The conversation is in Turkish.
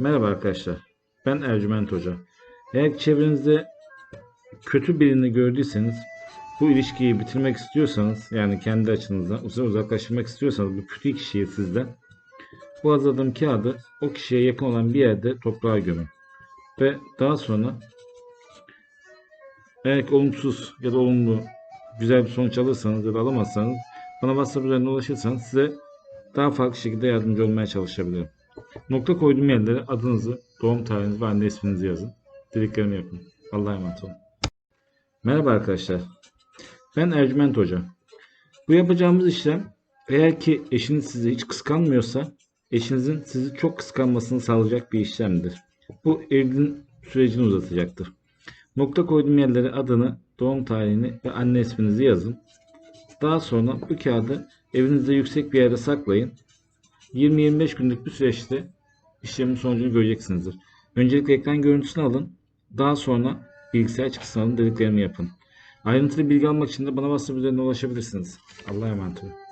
Merhaba arkadaşlar. Ben Ercüment Hoca. Eğer çevrenizde kötü birini gördüyseniz bu ilişkiyi bitirmek istiyorsanız yani kendi açınızdan uzak uzaklaştırmak istiyorsanız bu kötü kişiyi sizden bu hazırladığım kağıdı o kişiye yakın olan bir yerde toprağa gömün. Ve daha sonra eğer olumsuz ya da olumlu güzel bir sonuç alırsanız ya da alamazsanız bana WhatsApp üzerinden ulaşırsanız size daha farklı şekilde yardımcı olmaya çalışabilirim. Nokta koyduğum yerlere adınızı, doğum tarihinizi ve anne isminizi yazın. Dediklerimi yapın. Allah'a emanet olun. Merhaba arkadaşlar. Ben Ercüment Hoca. Bu yapacağımız işlem eğer ki eşiniz sizi hiç kıskanmıyorsa eşinizin sizi çok kıskanmasını sağlayacak bir işlemdir. Bu evliliğin sürecini uzatacaktır. Nokta koyduğum yerlere adını, doğum tarihini ve anne isminizi yazın. Daha sonra bu kağıdı evinizde yüksek bir yerde saklayın. 20-25 günlük bir süreçte işlemin sonucunu göreceksinizdir. Öncelikle ekran görüntüsünü alın. Daha sonra bilgisayar çıktısını alın dediklerimi yapın. Ayrıntılı bilgi almak için de bana WhatsApp üzerinden ulaşabilirsiniz. Allah'a emanet olun.